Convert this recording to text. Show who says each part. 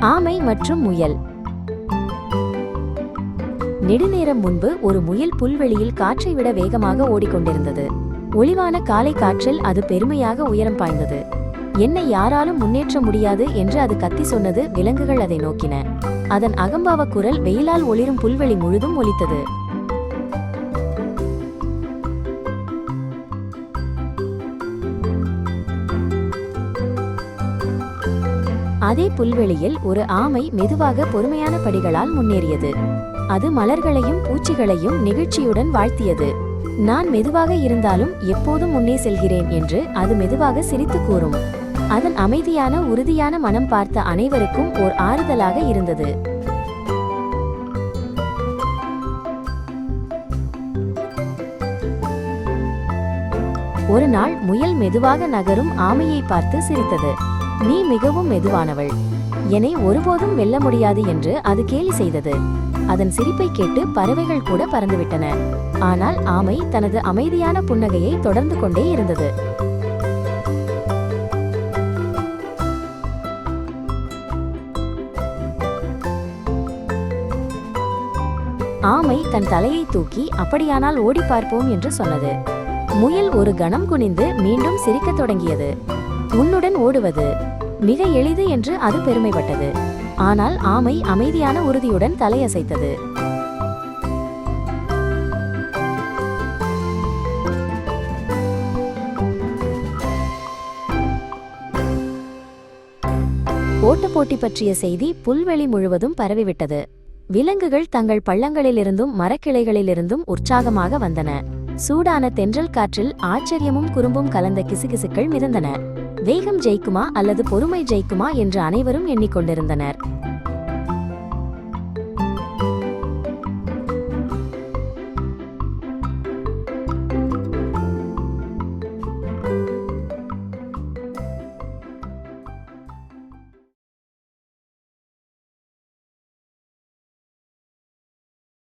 Speaker 1: ஆமை மற்றும் முயல். நெடுநேரம் முன்பு ஒரு முயல் புல்வெளியில் காற்றை விட வேகமாக ஓடிக்கொண்டிருந்தது. ஒளிவான காலை காற்றில் அது பெருமையாக உயரம் பாய்ந்தது. என்னை யாராலும் முன்னேற்ற முடியாது என்று அது கத்தி சொன்னது விலங்குகள் அதை நோக்கின. அதன் அகம்பாவ குரல் வெயிலால் ஒளிரும் புல்வெளி முழுதும் ஒலித்தது. அதே புல்வெளியில் ஒரு ஆமை மெதுவாக பொறுமையான படிகளால் முன்னேறியது. அது மலர்களையும் பூச்சிகளையும் நிகழ்ச்சியுடன் வாழ்த்தியது. நான் மெதுவாக இருந்தாலும் எப்போதும் முன்னே செல்கிறேன் என்று அது மெதுவாக சிரித்து கூறும். அதன் அமைதியான உறுதியான மனம் பார்த்த அனைவருக்கும் ஓர் ஆறுதலாக இருந்தது. ஒரு நாள் முயல் மெதுவாக நகரும் ஆமையை பார்த்து சிரித்தது. நீ மிகவும் மெதுவானவள். என்னை ஒருபோதும் வெல்ல முடியாது என்று அது கேலி செய்தது. அதன் சிரிப்பை கேட்டு பறவைகள் கூட பறந்துவிட்டன. ஆனால் ஆமை தனது அமைதியான புன்னகையை தொடர்ந்து கொண்டே இருந்தது. ஆமை தன் தலையை தூக்கி அப்படியானால் ஓடி பார்ப்போம் என்று சொன்னது. முயல் ஒரு கணம் குனிந்து மீண்டும் சிரிக்கத் தொடங்கியது. உன்னுடன் ஓடுவது மிக எளிது என்று அது பெருமைப்பட்டது. ஆனால் ஆமை அமைதியான உறுதியுடன் தலையசைத்தது. ஓட்டப் போட்டி பற்றிய செய்தி புல்வெளி முழுவதும் பரவிவிட்டது. விலங்குகள் தங்கள் பள்ளங்களிலிருந்தும் மரக்கிளைகளிலிருந்தும் உற்சாகமாக வந்தன. சூடான தென்றல் காற்றில் ஆச்சரியமும் குறும்பும் கலந்த கிசுகிசுக்கள் மிதந்தன. வேகம் ஜெயிக்குமா அல்லது பொறுமை ஜெயிக்குமா என்று அனைவரும் எண்ணிக்கொண்டிருந்தனர்.